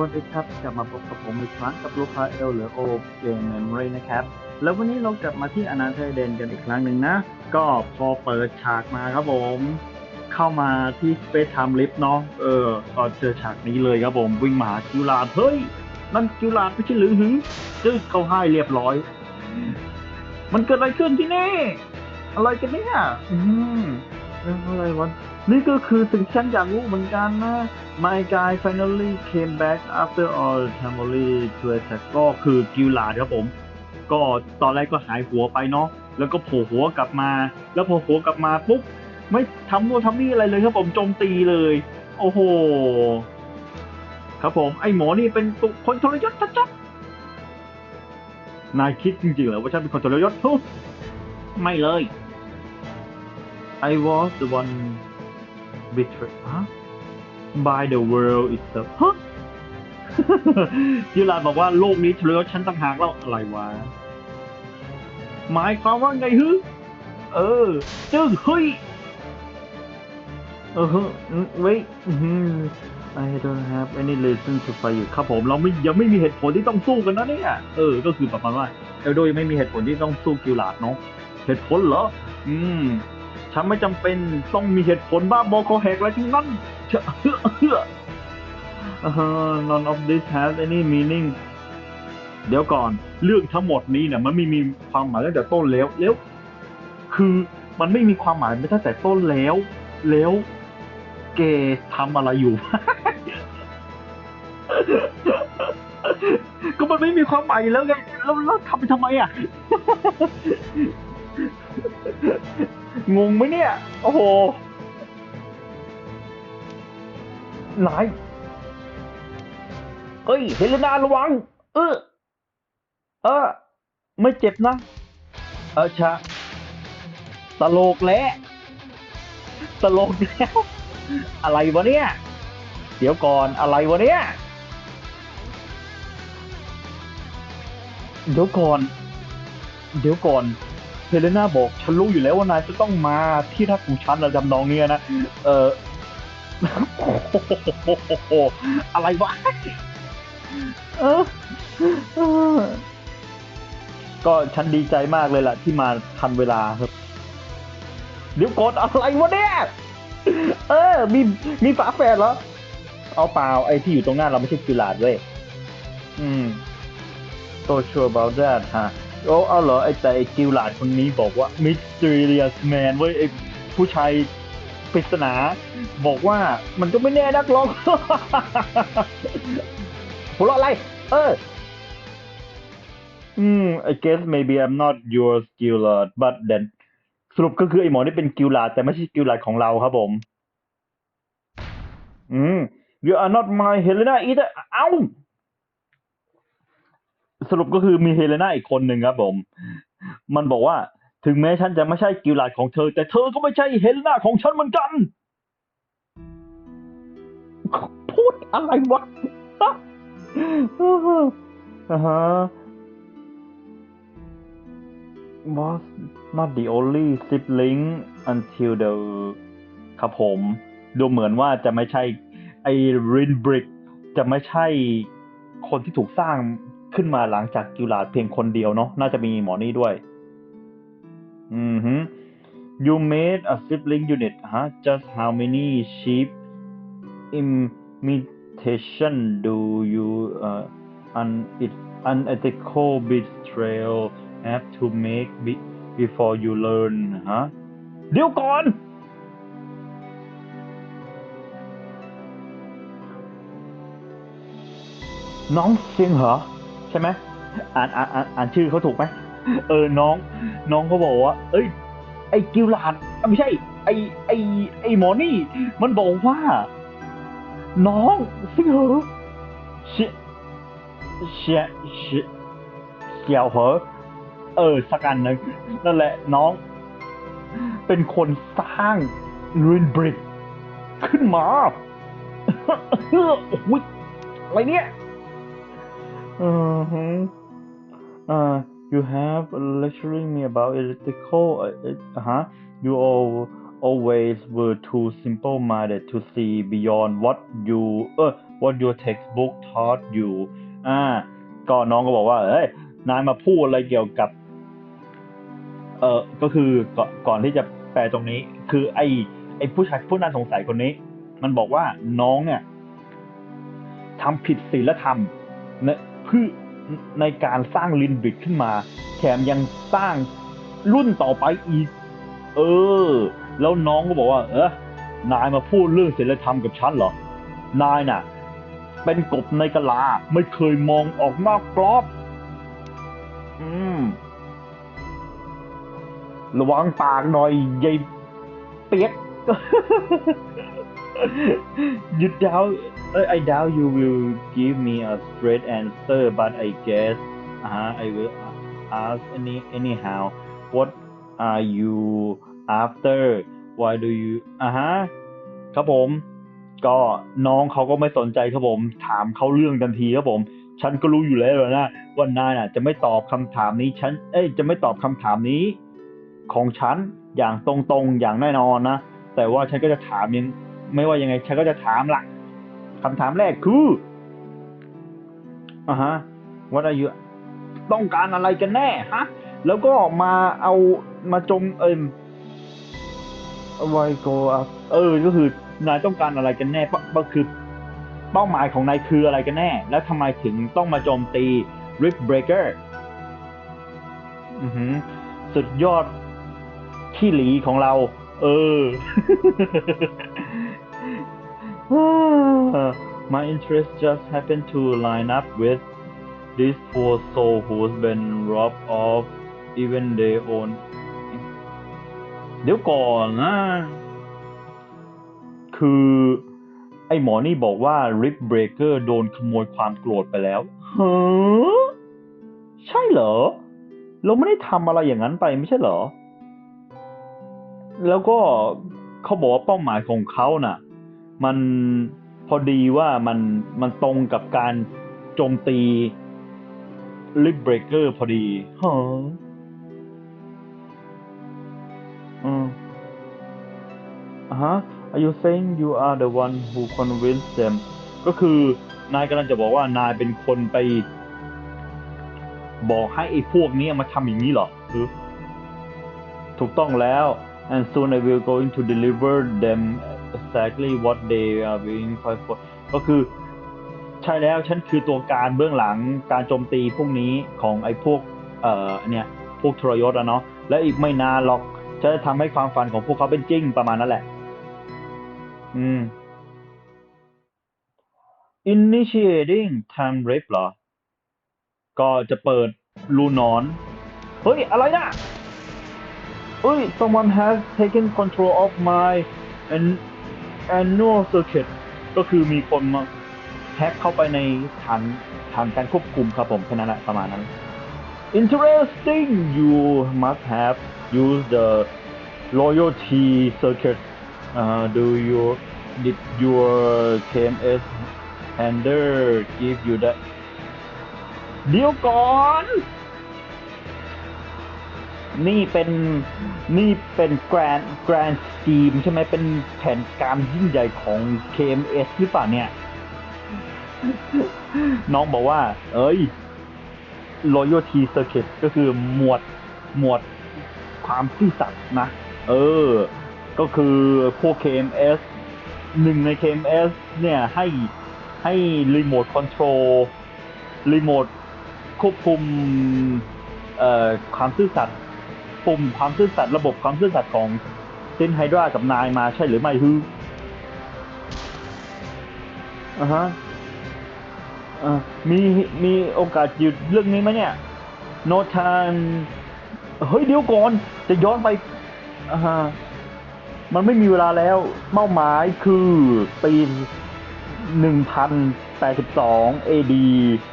วัสดีครับ กลับมาพบกับผมอีกครั้งกับลูกค้าเอลหรือโอเกมเมมโมรีนะครับ แล้ววันนี้เรากลับมาที่อนาเธอเดนกันอีกครั้งหนึ่งนะ ก็พอเปิดฉากมาครับผม เข้ามาที่ Space Time Lift เนาะเออก็เจอฉากนี้เลยครับผม วิ่งมาหากิวลาเฮ้ย นั่นกิวลาไม่ใช่หรือหึงจึ๊กเขาให้เรียบร้อย มันเกิดอะไรขึ้นที่นี่ อะไรกันเนี่ยอืมเรื่องอะไรวะ นี่ก็คือสิ่งที่ฉันอยากรู้เหมือนกันนะ My guy finally came back after all family t o u r ก็คือกิวลาครับผม ก็ตอนแรกก็หายหัวไปเนาะแล้วก็โผล่หัวกลับมา แล้วพอหัวกลับมาปุ๊บไม่ทำนู่นทำนี่อะไรเลยครับผมโจมตีเลย โอ้โห ครับผมไอหมอนี่เป็นตุคนทรยศชัดๆนายคิดจริงๆเหรอว่าฉันเป็นคนทรยศทุไม่เลย I was the one betrayed ฮะ by the world itself ฮะจิลาดบอกว่าโลกนี้ทรยศฉันต่างหากแล้วอะไรวะ หมายความว่าไงฮึเออจึงเฮ้ยเออฮึเว้ยอื้อหือ I don't have any reason to fight you ครับผมเราไม่ยังไม่มีเหตุผลที่ต้องสู้กันนะเนี่ยเออ ก็คือประมาณว่าเอลโดยังไม่มีเหตุผลที่ต้องสู้กิลาดเนาะเหตุผลเหรอ อืม ฉันไม่จำเป็นต้องมีเหตุผลบ้าบอคอแหกอะไรทั้งนั้นเชื่อเชื่อ none of this has any meaning เดี๋ยวก่อน เรื่องทั้งหมดนี้เนี่ยมันไม่มีความหมายตั้งแต่ต้นแล้วแล้ว คือมันไม่มีความหมายมาตั้งแต่ต้นแล้ว แล้วเกทำอะไรอยู่ ก็มันไม่มีความหมายแล้วไงแล้วแล้วทำไปทำไมอะ งงไหมเนี่ย โอ้โหไหนายเฮ้ย เฮเลนาระวัง เออ เออ ไม่เจ็บนะ เออชะ ตลกแล้วตลกแล้ว อะไรวะเนี่ย เดี๋ยวก่อนอะไรวะเนี่ย เดี๋ยวก่อน เดี๋ยวก่อน เฮเลนาบอกฉันรู้อยู่แล้วว่านายจะต้องมาที่ทักของฉันระจำนองเนี้ยนะ เอออะไรวะก็ฉันดีใจมากเลยล่ะ ที่มาทันเวลาครับ เดี๋ยวกดอะไรวะเนี่ย เออ มีมีฝาแฝดเหรอ เอาเปล่าไอ้ที่อยู่ตรงหน้าเราไม่ใช่กิลาดเว้ย อืม so sure about that ฮะ โอ้เอาเหรอไอ้แต่ไอ้กิลลาดคนนี้บอกว่า mysterious man เว้ยไอ้ผู้ชายปริศนา บอกว่ามันก็ไม่แน่นักหรอกหัวเราะอะไร เออ อืม I guess maybe I'm not your skill lord but then สรุปก็คือไอหมอนี่เป็นกิลลาดแต่ไม่ใช่กิลลาดของเราครับผม อืม you are not my Helena either เอ้า สรุปก็คือมีเฮเลนาอีกคนหนึ่งครับผม มันบอกว่าถึงแม้ฉันจะไม่ใช่กิลลาดของเธอ แต่เธอก็ไม่ใช่เฮเลนาของฉันเหมือนกัน พูดอะไรวะอ่าฮะ was not the only sibling until the ครับผม ดูเหมือนว่าจะไม่ใช่ ไอรินบริกจะไม่ใช่คนที่ถูกสร้าง ขึ้นมาหลังจากกิลาดเพียงคนเดียวเนาะน่าจะมีหมอนี่ด้วย อืมฮึ you made a sibling unit ฮะ just how many sheep imitation do you uh, un it unethical betrayal have to make be- before you learn ฮะเดี๋ยวก่อนน้องเซียงเหรอ ใช่ไหมอ่านอ่านอ่านอ่านชื่อเขาถูกไหมเออน้อง น้องเขาบอกว่า เอ้ย ไอ้กิวลาดไม่ใช่ ไอ้ไอ้ไอ้หมอนี่ มันบอกว่า น้องซียงเหรอเชี่ยเชี่ยเชี่ยเสี่ยวเหรอเออสักอันหนึงนั่นแหละน้อง เป็นคนสร้างรูนบริดขึ้นมาโอ้ยอะไรเนี่ย Uh-huh. Uh, you have lecturing me about electrical. Uh, huh. You all always were too simple minded to see beyond what you เออ what your textbook taught you อ่า ก็น้องก็บอกว่า เอ้ย นายมาพูดอะไรเกี่ยวกับ เออก็คือก่อนก่อนที่จะแปลตรงนี้ คือไอไอผู้ชายผู้น่าสงสัยคนนี้ มันบอกว่าน้องเนี่ยทำผิดศีลธรรมในเพื่อในการสร้างลินบิดขึ้นมาแถมยังสร้างรุ่นต่อไปอีก เออ แล้วน้องก็บอกว่า เออนายมาพูดเรื่องศีลธรรมกับฉันเหรอ นายน่ะ เป็นกบในกะลาไม่เคยมองออกนอกกรอบ อืม ระวังปากหน่อยยายเปียก you doubt uh, I doubt you will give me a straight answer but I guess uh, I will ask any anyhow what are you after why do you อ่าฮะครับผม ก็น้องเขาก็ไม่สนใจครับผม ถามเขาเรื่องทันทีครับผม ฉันก็รู้อยู่แล้วนะว่านายน่ะ จะไม่ตอบคำถามนี้ ฉัน เอ้ยจะไม่ตอบคำถามนี้ ของฉันอย่างตรงๆอย่างแน่นอนนะแต่ว่าฉันก็จะถามยัง ไม่ว่ายังไง ฉันก็จะถามละ คำถามแรกคืออ่าฮะ what are you ต้องการอะไรกันแน่ฮะ แล้วก็มาเอามาจมเอิม why go up เออ ก็คือนายต้องการอะไรกันแน่เป้าคือเป้าหมายของนายคืออะไรกันแน่ แล้วทำไมถึงต้องมาโจมตี Rift Breaker อือหือสุดยอดขี้หลีของเรา เออ My interest just happened to line up with this poor soul who's been robbed of even their own เดี๋ยวก่อนนะ คือ ไอ้หมอนี่บอกว่า Rip Breaker โดนขโมยความโกรธไปแล้วเฮ้อใช่เหรอ เราไม่ได้ทำอะไรอย่างนั้นไปไม่ใช่เหรอ แล้วก็เขาบอกว่าเป้าหมายของเขาน่ะ มัน พอดีว่ามันมันตรงกับการโจมตี Rip Breaker พอดีฮะอืมอ่าฮะ Are you saying you are the one who convinced them ก็คือนายกำลังจะบอกว่านายเป็นคนไป บอกให้ไอ้พวกนี้มาทำอย่างนี้เหรอคือถูกต้องแล้ว and soon I will going to deliver them exactly what they are being fight for ก็คือใช่แล้วฉันคือตัวการเบื้องหลังการโจมตีพวกนี้ของไอ้พวกเอ่อเนี่ยพวกทรยศอะเนาะและอีกไม่นานหรอกจะทำให้ความฝันของพวกเขาเป็นจริงประมาณนั้นแหละ อืม initiating time r a p เหรอ ก็จะเปิดรูนอน เฮ้ย อะไรนะเฮ้ย someone has taken control of my and annual circuit ก็คือมีคนมาแฮ็กเข้าไปในฐานฐานการควบคุมครับผมแค่นั้นแหละประมาณนั้น interesting you must have used the loyalty circuit uh, do you did your KMS handler give you that เดี๋ยวก่อน นี่เป็นนี่เป็นแกรนแกรนสกีมใช่ไหมเป็นแผนการยิ่งใหญ่ของ KMS หรือเปล่าเนี่ย น้องบอกว่า เอ้ย loyalty circuit ก็คือหมวดหมวดความซื่อสัตย์นะ เออ ก็คือพวก KMS หนึ่งใน KMS เนี่ยให้ให้รีโมทคอนโทรลรีโมทควบคุมเอ่อความซื่อสัตย์ ปุ่มความซื่อสัตย์ระบบความซื่อสัตย์ของเซนไฮดรากับนายมาใช่หรือไม่ฮืออ่าฮะอ่ามีมีโอกาสหยุดเรื่องนี้ไหมเนี่ย โนทานเฮ้ยเดี๋ยวก่อน จะย้อนไปอ่าฮะมันไม่มีเวลาแล้ว เป้าหมายคือปีหนึ่งพันแปดสิบสอง AD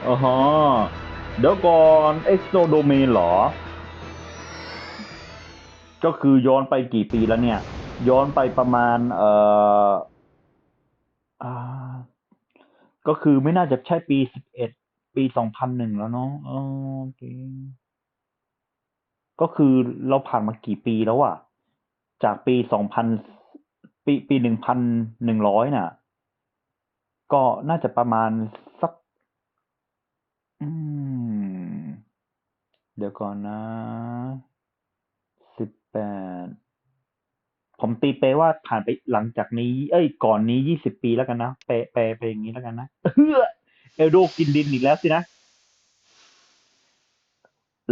อ่าฮะเดี๋ยวก่อน exo domain เหรอ ก็คือย้อนไปกี่ปีแล้วเนี่ย ย้อนไปประมาณ เอ่อก็คือไม่น่าจะใช่ปีสิบเอ็ดปีสองพันหนึ่งแล้วเนาะโอเคก็คือเราผ่านมากี่ปีแล้วอะจากปีสองพันปีปีหนึ่งพันหนึ่งร้อยน่ะ ก็น่าจะประมาณสัก อืม เดี๋ยวก่อนนะสิบแปด ผมตีเปว่าผ่านไปหลังจากนี้ เอ้ย ก่อนนี้ยี่สิบปีแล้วกันนะเปเปไปอย่างนี้แล้วกันนะเฮ้อเอลโดกินดินอีกแล้วสินะ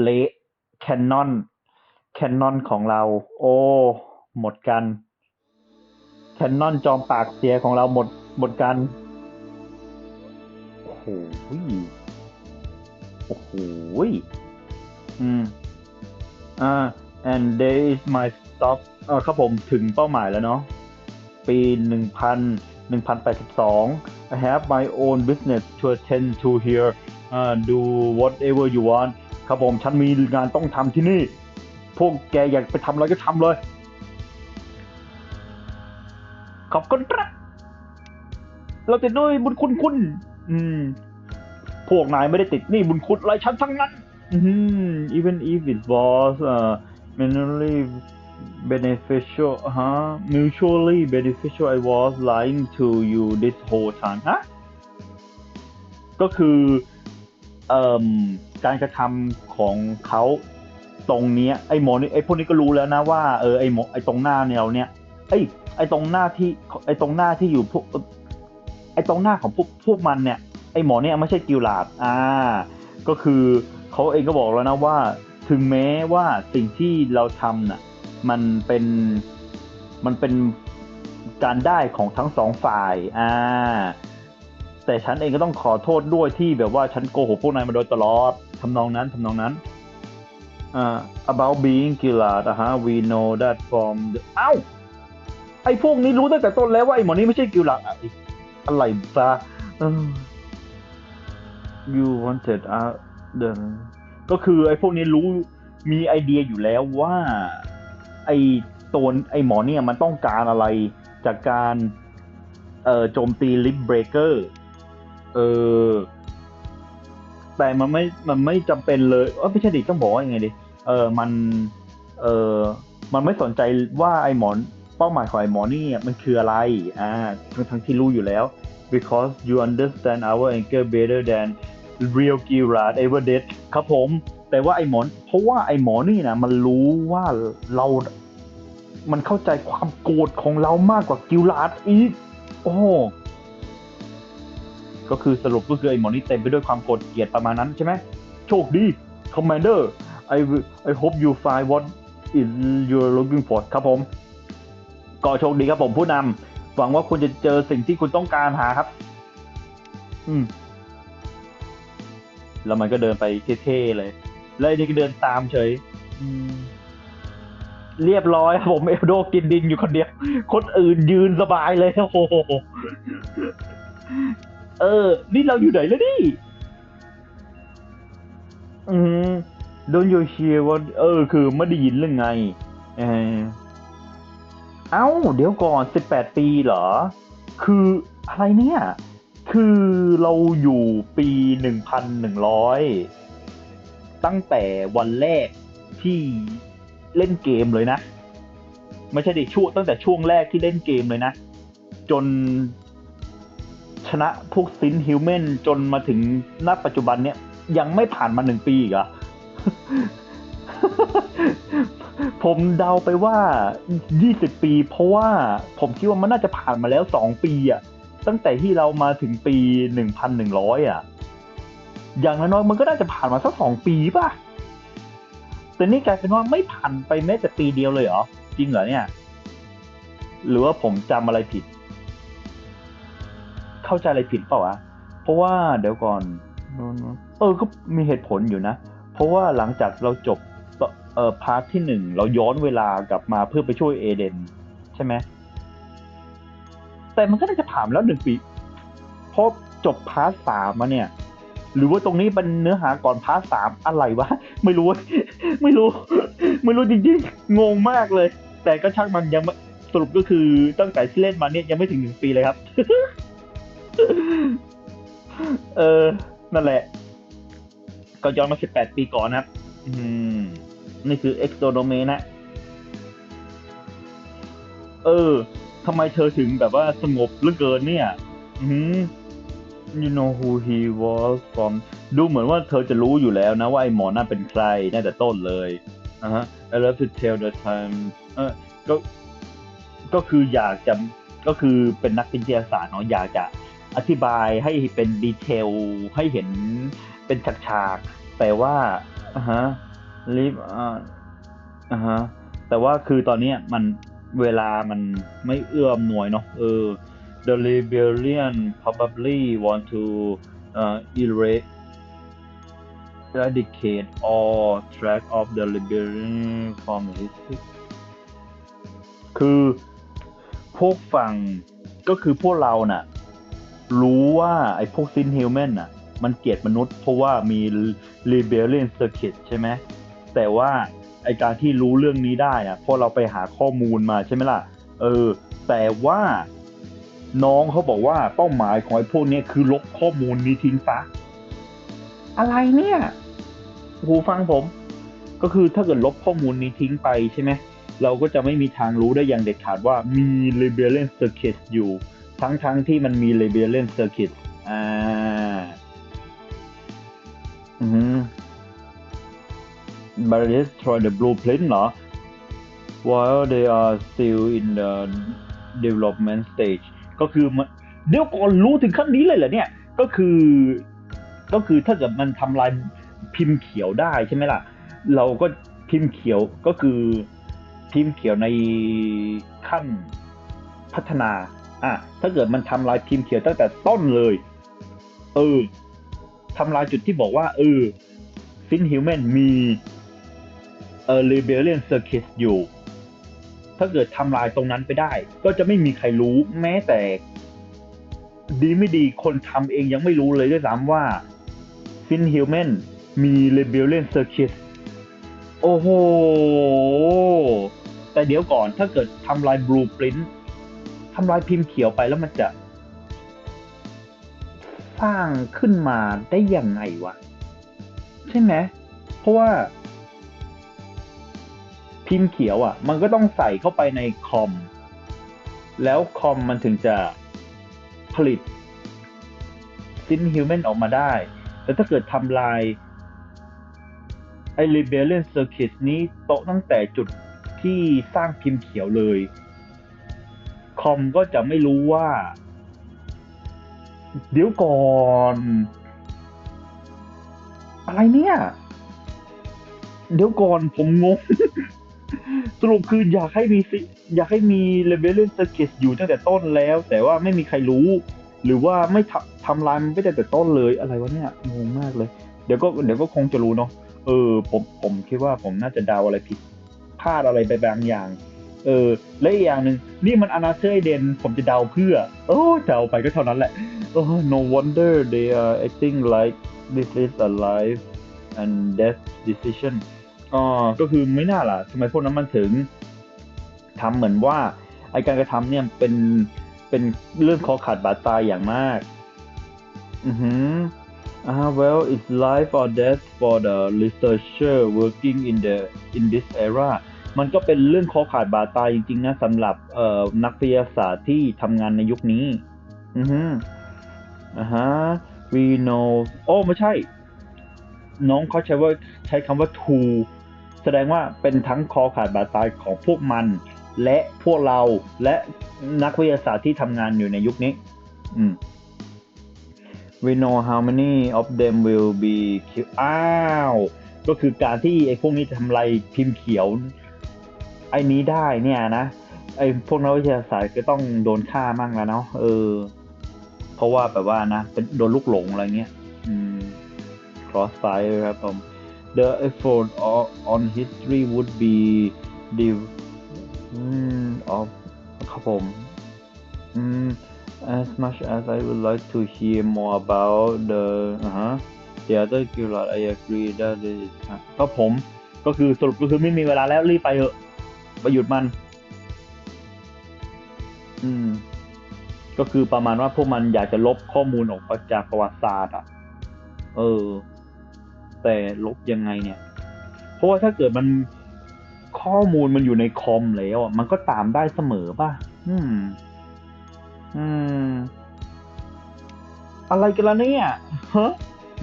เละแคนนอนแคนนอนของเรา โอ้ หมดกันแคนนอนจอมปากเสียของเราหมดหมดกันโอ้โหโอ้โหอืมอ่า and there is my stop เออครับผมถึงเป้าหมายแล้วเนาะปีหนึ่งพันหนึ่งพันแปดสิบสอง I have my own business to attend to here อ่า do whatever you want ครับผมฉันมีงานต้องทำที่นี่ พวกแกอยากไปทำอะไรก็ทำเลย ขอบคุณครับ เราติดด้วยบุญคุณคุณ อืม พวกนายไม่ได้ติดนี่บุญคุณอะไรฉันทั้งนั้น อืม even if it was uh mutually beneficial ฮะ mutually beneficial I was lying to you this whole time ฮะก็คือเอ่มการกระทำของเขาตรงเนี้ยไอ้หมอนี่ไอ้พวกนี้ก็รู้แล้วนะว่าเออไอ้หมอไอ้ตรงหน้าแนวเนี้ยไอ้ยไอ้ตรงหน้าที่ไอ้ตรงหน้าที่อยู่พวกไอ้ตรงหน้าของพวกพวกมันเนี่ยไอ้หมอเนี่ยไม่ใช่กิลลาดอ่า ก็คือเขาเองก็บอกแล้วนะว่า ถึงแม้ว่าสิ่งที่เราทำน่ะ มันเป็นมันเป็นการได้ของทั้งสองฝ่ายอ่าแต่ฉันเองก็ต้องขอโทษด้วยที่แบบว่าฉันโกหกพวกนายมาโดยตลอดทำนองนั้นทำนองนั้นอ่า about being Gilad อะฮะ we know that from the เอ้าไอ้พวกนี้รู้ตั้งแต่ต้นแล้วว่าไอ้หมอนี่ไม่ใช่กิลลาดอะอะไรซะเออ you wanted uh the ก็คือไอ้พวกนี้รู้มีไอเดียอยู่แล้วว่าไอ้ตัวไอ้หมอเนี่ยมันต้องการอะไรจากการเอ่อโจมตีลิฟเบรเกอร์เออแต่มันไม่มันไม่จำเป็นเลยเออไม่ใช่ดิต้องบอกว่ายังไงดิเออมันเออมันไม่สนใจว่าไอ้หมอนเป้าหมายของไอ้หมอนี่มันคืออะไรอ่าทั้งทั้งที่รู้อยู่แล้ว because you understand our anger better than real Gerard ever did ครับผม แต่ว่าไอ้หมอนเพราะว่าไอ้หมอนี่นะมันรู้ว่าเรา มันเข้าใจความโกรธของเรามากกว่ากิลาดอีก โอ้ก็คือสรุปก็คือไอ้หมอนี่เต็มไปด้วยความโกรธเกลียดประมาณนั้นใช่ไหมโชคดี Commander I will- I hope you find what is you're looking for ครับผมก็โชคดีครับผมผู้นำหวังว่าคุณจะเจอสิ่งที่คุณต้องการหาครับ อืม แล้วมันก็เดินไปเท่ๆเลย แล้วไอ้นี่ก็เดินตามเฉยอืมเรียบร้อยครับผมเอลโดกินดินอยู่คนเดียว คนอื่นยืนสบายเลยโอ้โหเออ นี่เราอยู่ไหนแล้วนี่ อืม don't you hear what เออ คือไม่ได้ยินเรื่องไง เออเอ้า เดี๋ยวก่อนสิบแปดปีเหรอ คืออะไรเนี่ย คือเราอยู่ปีหนึ่งพันหนึ่งร้อยตั้งแต่วันแรกที่เล่นเกมเลยนะ ไม่ใช่ดิช่วงตั้งแต่ช่วงแรกที่เล่นเกมเลยนะ จนชนะพวกซินฮิวแมนจนมาถึงณปัจจุบันเนี่ย ยังไม่ผ่านมาหนึ่งปีอีกเหรอผมเดาไปว่า 20 ปี เพราะว่าผมคิดว่ามันน่าจะผ่านมาแล้ว 2 ปีอะ ตั้งแต่ที่เรามาถึงปี 1,100 อะ อย่างน้อยๆมันก็น่าจะผ่านมาสักสองปีป่ะ แต่นี่กลายเป็นว่าไม่ผ่านไปแม้แต่ปีเดียวเลยเหรอ จริงเหรอเนี่ย หรือว่าผมจำอะไรผิด เข้าใจอะไรผิดเปล่าวะ เพราะว่าเดี๋ยวก่อน เออ ก็มีเหตุผลอยู่นะ เพราะว่าหลังจากเราจบเอ่อพาร์ทที่หนึ่งเราย้อนเวลากลับมาเพื่อไปช่วยเอเดน ใช่ไหม แต่มันก็น่าจะผ่านมแล้วหนึ่งปีเพราะจบพาร์ทสามมาเนี่ย หรือว่าตรงนี้เป็นเนื้อหาก่อนพาร์ทสามอะไรวะ ไม่รู้ ไม่รู้ ไม่รู้จริงๆ งงมากเลย แต่ก็ช่างมันยังไม่สรุปก็คือตั้งแต่ที่เล่นมาเนี่ยยังไม่ถึงหนึ่งปีเลยครับ เออ นั่นแหละ ก็ย้อนมาสิบแปดปีก่อนนะครับ อืม นี่คือ e x o d o m a i n นะ เออ ทำไมเธอถึงแบบว่าสงบเหลือเกินเนี่ย อืม you know who he was from ดูเหมือนว่าเธอจะรู้อยู่แล้วนะว่าไอ้หมอนั่นเป็นใครน่าจะต้นเลยอ่าฮะ I love to tell the time เออก็ก็คืออยากจะก็คือเป็นนักวิทยาศาสตร์เนาะอยากจะอธิบายให้เป็นดีเทล ให้เห็นเป็นฉากๆ แต่ว่าอ่าฮะ live อ่าอ่าฮะแต่ว่าคือตอนเนี้ยมัน เวลามันไม่เอื้อมหน่วยเนาะเออ the rebellion probably want to uh, erase eradicate all track of the rebellion from history คือพวกฝั่งก็คือพวกเราน่ะ รู้ว่าไอ้พวกซินฮิวแมนน่ะ มันเกลียดมนุษย์เพราะว่ามี rebellion circuit ใช่ไหมแต่ว่า ไอการที่รู้เรื่องนี้ได้อะเพราะเราไปหาข้อมูลมาใช่ไหมล่ะ เออ แต่ว่าน้องเขาบอกว่าเป้าหมายของไอ้พวกเนี้ยคือลบข้อมูลนี้ทิ้งซะอะไรเนี่ยหูฟังผม ก็คือถ้าเกิดลบข้อมูลนี้ทิ้งไปใช่ไหมเราก็จะไม่มีทางรู้ได้อย่างเด็ดขาดว่ามี rebellion circuit อยู่ ทั้งๆทที่มันมี rebellion circuit อ่า but destroy the blueprint เหรอ while they are still in the development stage ก็คือมันเดี๋ยวก่อนรู้ถึงขั้นนี้เลยเหรอเนี่ย ก็คือ ก็คือถ้าเกิดมันทำลายพิมพ์เขียวได้ใช่ไหมล่ะ เราก็พิมพ์เขียวก็คือพิมพ์เขียวในขั้นพัฒนาอะถ้าเกิดมันทำลายพิมพ์เขียวตั้งแต่ต้นเลย เออทำลายจุดที่บอกว่าเออฟินฮิวแมนมี ออ rebellion circuit อยู่ ถ้าเกิดทำลายตรงนั้นไปได้ ก็จะไม่มีใครรู้แม้แต่ ดีไม่ดีคนทำเองยังไม่รู้เลยด้วยซ้ำว่าฟินฮิวแมนมี rebellion circuit โอ้โห แต่เดี๋ยวก่อนถ้าเกิดทำลาย blueprint ทำลายพิมพ์เขียวไปแล้วมันจะ สร้างขึ้นมาได้ยังไงวะ ใช่ไหมเพราะว่า พิมพ์เขียวอะ มันก็ต้องใส่เข้าไปในคอม แล้วคอมมันถึงจะผลิตซินฮิวแมนออกมาได้ แต่ถ้าเกิดทำลายไอ rebellion circuit นี้โตตั้งแต่จุดที่สร้างพิมพ์เขียวเลย คอมก็จะไม่รู้ว่า เดี๋ยวก่อน อะไรเนี่ย เดี๋ยวก่อนผมงง สรุปคืออยากให้มีซิอยากให้มี rebellion circuit อยู่ตั้งแต่ต้นแล้ว แต่ว่าไม่มีใครรู้ หรือว่าไม่ทำทำลายมันไม่ได้แต่ต้นเลยอะไรวะเนี่ยงงมากเลย เดี๋ยวก็เดี๋ยวก็คงจะรู้เนาะเออ ผมผมคิดว่าผมน่าจะเดาอะไรผิดพลาดอะไรไปบางอย่าง เออ และอีกอย่างหนึ่งนี่มันอนาเธอร์เดนผมจะเดาเพื่อ โอ้เดาไปก็เท่านั้นแหละ Oh, no wonder they are acting like this is a life and death decision อ๋อก็คือไม่น่าล่ะทำไมพวกนั้นมันถึงทำเหมือนว่าไอการกระทำเนี่ยเป็นเป็นเรื่องคอขาดบาดตายอย่างมาก อือหืออ่า well it's life or death for the researcher working in the in this era มันก็เป็นเรื่องคอขาดบาดตายจริงๆนะสำหรับเอ่อนักวิทยาศาสตร์ที่ทำงานในยุคนี้ อือฮึอ่าฮะ we know โอ้ ไม่ใช่ น้องเขาใช้ว่าใช้คำว่า to แสดงว่าเป็นทั้งคอขาดบาดตายของพวกมัน และพวกเราและนักวิทยาศาสตร์ที่ทำงานอยู่ในยุคนี้ อืม we know how many of them will be killed อ้าว ก็คือการที่ไอ้พวกนี้จะทำลายพิมพ์เขียว ไอ้นี้ได้เนี่ยนะไอ้พวกนักวิทยาศาสตร์ก็ต้องโดนฆ่ามั่งแล้วเนาะเออ เพราะว่าแบบว่านะ เป็นโดนลูกหลงอะไรเงี้ย อืม crossfire ครับผม the effort on history would be the of ครับผม as much as I would like to hear more about the อ่าฮะ the other guild I agree that is ครับผมก็คือสรุปก็คือไม่มีเวลาแล้วรีบไปเถอะไปหยุดมัน อืม ก็คือประมาณว่าพวกมันอยากจะลบข้อมูลออกจากประวัติศาสตร์อะ เออ แต่ลบยังไงเนี่ย เพราะว่าถ้าเกิดมันข้อมูลมันอยู่ในคอมแล้วอะมันก็ตามได้เสมอป่ะ อืม อืม อะไรกันล่ะเนี่ยฮะ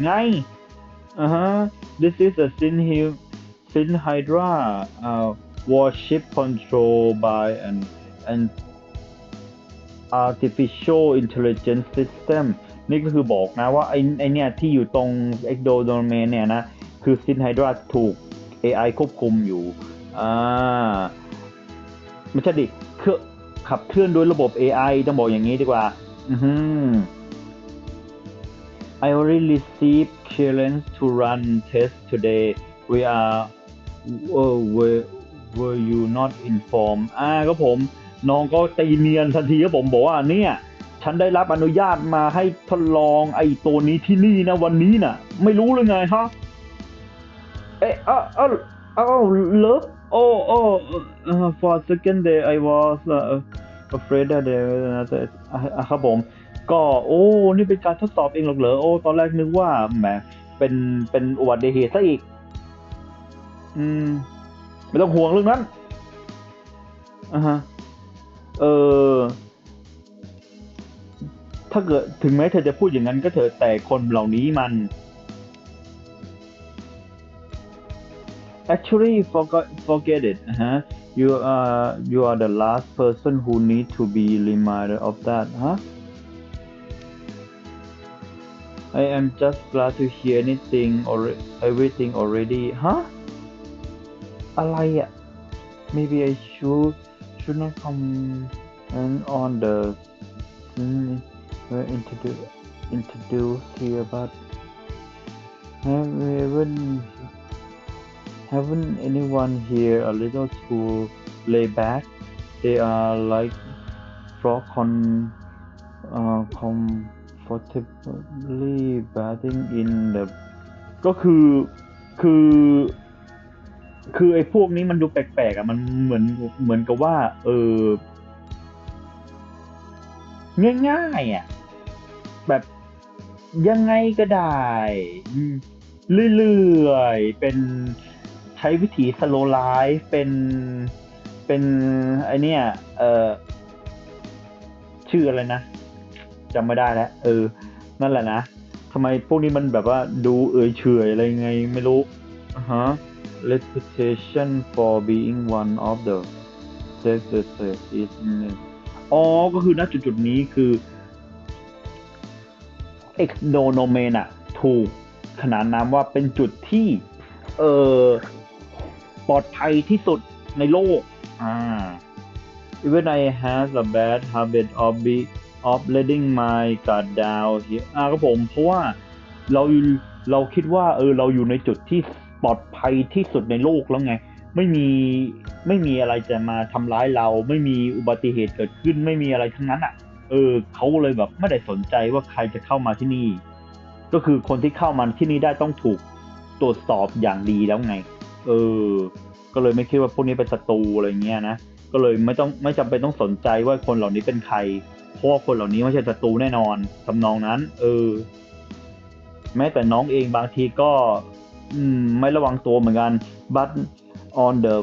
ไงอ่าฮะ this is a Sin Sin Hydra uh, warship controlled by an an artificial intelligence system นี่ก็คือบอกนะว่าไอไอเนี่ยที่อยู่ตรง Ecto Domain เนี่ยนะ คือ Sin Hydra ถูก AI ควบคุมอยู่ อ่าไม่ใช่ดิคือขับเคลื่อนโดยระบบ AI ต้องบอกอย่างนี้ดีกว่า อือหือ I already received clearance to run test today. We are uh, were were you not informed อ่าก็ผม น้องก็ตีเนียนทันทีครับผมบอกว่าเนี่ย ฉันได้รับอนุญาตมาให้ทดลองไอ้ตัวนี้ที่นี่นะวันนี้น่ะ ไม่รู้เลยไงฮะ เอ๊ะเอ้าเอ้าเอ้าเหรอโอ้โอ้ for a second there I was uh, afraid that there was another อะครับผม ก็โอ้ นี่เป็นการทดสอบเองหรอกเหรอ โอ้ ตอนแรกนึกว่าแหมเป็นเป็นอุบัติเหตุซะอีก อืม ไม่ต้องห่วงเรื่องนั้นอ่าฮะ เออ ถ้าเกิดถึงแม้เธอจะพูดอย่างนั้นก็เถอะแต่คนเหล่านี้มัน actually forgot forget it ฮะ you are you are the last person who need to be reminded of that ฮะ I am just glad to hear anything or everything already ฮะ อะไรอะ maybe I should should not comment on the mm, were introduced introduced here but haven't haven't anyone here a little too lay back they are like frog con uh, comfortably bathing in the ก็คือคือคือไอ้พวกนี้มันดูแปลกๆอะมันเหมือนเหมือนกับว่า เออง่ายๆอะ แบบยังไงก็ได้อืมเรื่อยๆ เป็นใช้วิธีสโลไลฟ์เป็นเป็นไอเนี่ยเออชื่ออะไรนะจำไม่ได้แล้วเออ นั่นแหละนะทำไมพวกนี้มันแบบว่าดูเอ่ยเฉยอะไรไงไม่รู้อ่าฮะ reputation for being one of the safest is อ๋อ ก็คือณจุดจุดนี้คือ X d o n o m a i n อะถูกขนานนามว่าเป็นจุดที่ เออปลอดภัยที่สุดในโลก อ่า Even I has a bad habit of be of letting my guard down here อ่าก็ผม เพราะว่าเราเราคิดว่า เออ เราอยู่ในจุดที่ปลอดภัยที่สุดในโลกแล้วไง ไม่มีไม่มีอะไรจะมาทำร้ายเรา ไม่มีอุบัติเหตุเกิดขึ้น ไม่มีอะไรทั้งนั้นอะ เออเขาเลยแบบไม่ได้สนใจว่าใครจะเข้ามาที่นี่ ก็คือคนที่เข้ามาที่นี่ได้ต้องถูกตรวจสอบอย่างดีแล้วไง เออ ก็เลยไม่คิดว่าพวกนี้เป็นศัตรูอะไรเงี้ยนะ ก็เลยไม่ต้องไม่จำเป็นต้องสนใจว่าคนเหล่านี้เป็นใคร เพราะคนเหล่านี้ไม่ใช่ศัตรูแน่นอนทำนองนั้น เออ แม้แต่น้องเองบางทีก็อืมไม่ระวังตัวเหมือนกัน but on the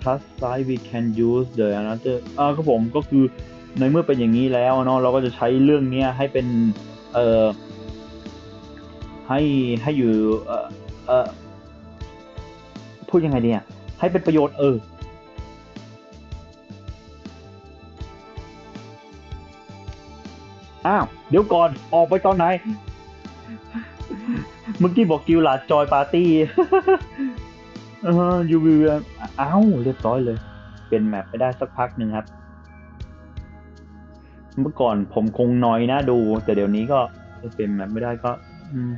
plus side we can use the another อ่าก็ผมก็คือ ในเมื่อเป็นอย่างนี้แล้วเนาะเราก็จะใช้เรื่องเนี้ยให้เป็นเอ่อให้ให้อยู่เอ่อเอ่อพูดยังไงดีอะให้เป็นประโยชน์เอออ้าว เดี๋ยวก่อนออกไปตอนไหน เมื่อกี้บอกกิวหลาจอยปาร์ตี้เออยูวิวอ้าวเรียบร้อยเลย เป็นแมปไปได้สักพักหนึ่งครับ เมื่อก่อนผมคงน้อยนะดู แต่เดี๋ยวนี้ก็เปลี่ยนแมปไม่ได้ก็ อืม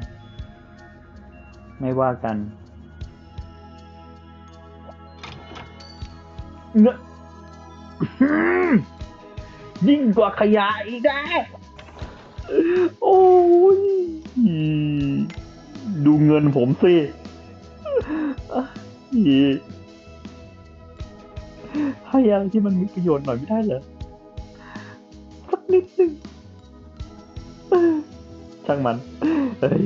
ไม่ว่ากันเนยิ่งกว่าขยะอีกนะโอ้ยดูเงินผมสิอีให้อะไรที่มันมีประโยชน์หน่อยไม่ได้เหรอ นิดหนึ่งช่างมันเฮ้ย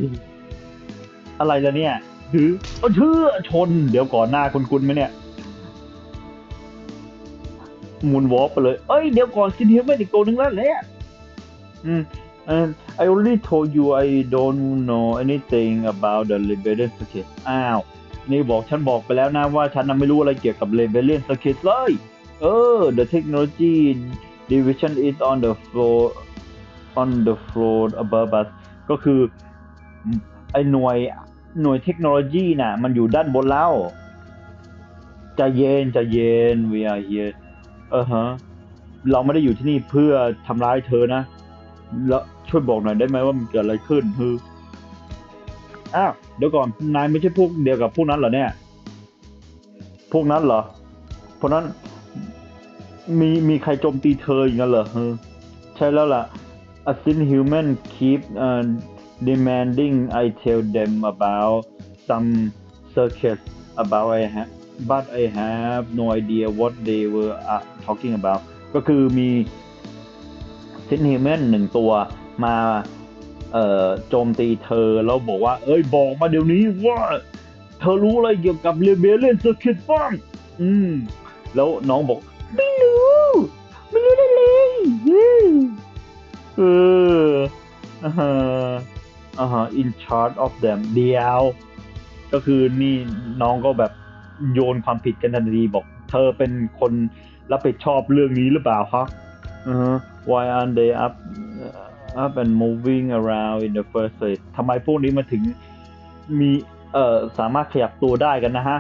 อะไรละเนี่ยถือเอาเชื่อชน เดี๋ยวก่อนหน้าคุณคุณไหมเนี่ยมูนวอล์ไปเลย เอ้ย เดี๋ยวก่อนซินเฮียไม่อีกตัวหนึงแล้วแหละอืม and I only told you I don't know anything about the rebellion circuit อ้าว นี่บอกฉันบอกไปแล้วนะว่าฉันน่ะไม่รู้อะไรเกี่ยวกับ rebellion circuit เลย เออ the technology division is on the floor on the floor above us ก็คือไอ้หน่วยหน่วยเทคโนโลยีน่ะ มันอยู่ด้านบนแล้วจะเย็นจะเย็น we are here เออฮะเราไม่ได้อยู่ที่นี่เพื่อทำร้ายเธอนะ แล้วช่วยบอกหน่อยได้ไหมว่ามันเกิดอะไรขึ้นคืออ้าวเดี๋ยวก่อนนายไม่ใช่พวกเดียวกับพวกนั้นเหรอเนี่ย พวกนั้นเหรอเพราะนั้น มีมีใครโจมตีเธออย่างนั้นเหรอใช่แล้วล่ะ A sin human keep uh, demanding I tell them about some circus about I have but I have no idea what they were uh, talking about ก็คือมีซินฮิวแมนหนึ่งตัวมาเอ่อโจมตีเธอแล้วบอกว่า เอ้ยบอกมาเดี๋ยวนี้ว่า เธอรู้อะไรเกี่ยวกับเรเบเลียนสกิทบ้างอืมแล้วน้องบอก ไม่รู้ ไม่รู้ได้เลยอืมเอออ่าฮะอ่าฮะ in charge of them เดียว ก็คือนี่น้องก็แบบโยนความผิดกันทันทีบอก เธอเป็นคนรับผิดชอบเรื่องนี้หรือเปล่าคะ uh why aren't they up up and moving around in the first place ทำไมพวกนี้มาถึงมีเอ่อสามารถขยับตัวได้กันนะฮะ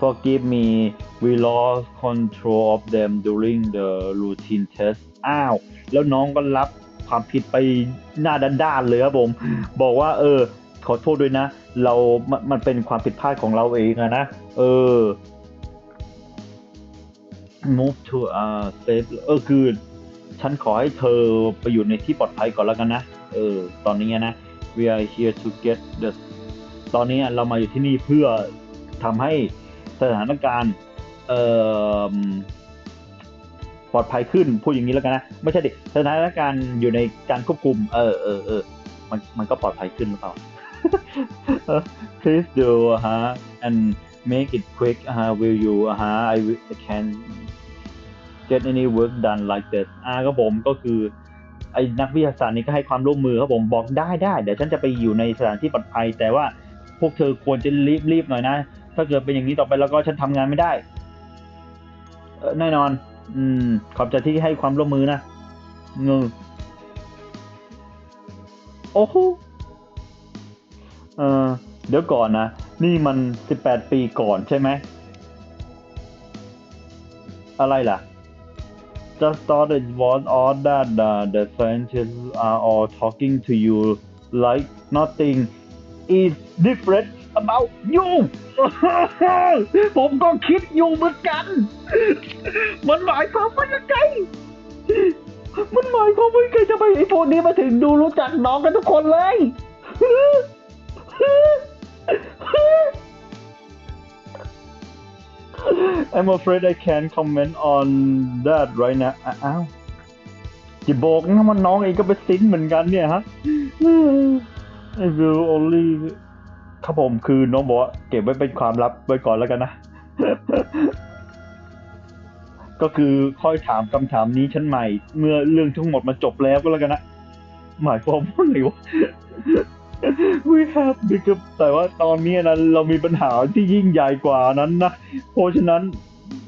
Forgive me we lost control of them during the routine test อ้าว แล้วน้องก็รับความผิดไปหน้าด้านๆเลยครับผม บอกว่า เออ ขอโทษด้วยนะ เรามันมันเป็นความผิดพลาดของเราเองอะนะ เออ move to uh safe เออ คือ ฉันขอให้เธอไปอยู่ในที่ปลอดภัยก่อนแล้วกันนะ เออ ตอนนี้นะ we are here to get the ตอนนี้เรามาอยู่ที่นี่เพื่อทำให้ สถานการณ์ปลอดภัยขึ้นพูดอย่างนี้แล้วกันนะ ไม่ใช่ดิสถานการณ์อยู่ในการควบคุม เออเออเออมันมันก็ปลอดภัยขึ้นหรือเปล่า please do ฮะ and make it quick ฮะ will you ฮะ I will I can get any work done like this อ่าก็ผมก็คือไอ้นักวิทยาศาสตร์นี่ก็ให้ความร่วมมือครับผมบอกได้ได้ เดี๋ยวฉันจะไปอยู่ในสถานที่ปลอดภัย แต่ว่าพวกเธอควรจะรีบรีบหน่อยนะ ถ้าเกิดเป็นอย่างนี้ต่อไปแล้วก็ฉันทำงานไม่ได้แน่นอน อืม ขอบใจที่ให้ความร่วมมือนะงือโอ้โหเออเดี๋ยวก่อนนะ นี่มันสิบแปดปีก่อนใช่ไหม อะไรล่ะ just thought it was odd that the, the scientists are all talking to you like nothing is different about you ผมก็คิดอยู่เหมือนกัน มันหมายความว่ายังไง มันหมายความว่ายังไงจะไปไอ้พวกนี้มาถึงดูรู้จักน้องกันทุกคนเลย I'm afraid I can't comment on that right now อ้าวจะบอกนะมันน้องเองก็เป็นซินเหมือนกันเนี่ยฮะ I will only ครับผมคือน้องบอกว่าเก็บไว้เป็นความลับไว้ก่อนแล้วกันนะ ก็คือค่อยถามคำถามนี้ฉันใหม่ เมื่อเรื่องทั้งหมดมันจบแล้วก็แล้วกันนะ หมายความว่าไงวะ We have bigger แต่ว่าตอนนี้นะเรามีปัญหาที่ยิ่งใหญ่กว่านั้นนะ เพราะฉะนั้น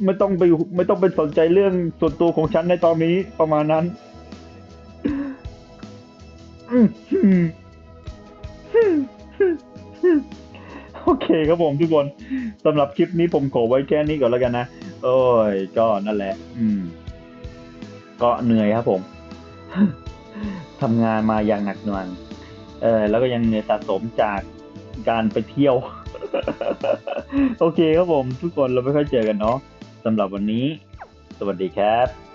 ไม่ต้องไปไม่ต้องไปสนใจเรื่องส่วนตัวของฉันในตอนนี้ประมาณนั้นอืม โอเคครับผมทุกคนสำหรับคลิปนี้ผมขอไว้แค่นี้ก่อนแล้วกันนะ โอ้ย ก็นั่นแหละ อืม ก็เหนื่อยครับผมทำงานมาอย่างหนักหน่วงเออแล้วก็ยังเหนื่อยสะสมจากการไปเที่ยว โอเคครับผม ทุกคนเราไม่ค่อยเจอกันเนาะสำหรับวันนี้ สวัสดีครับ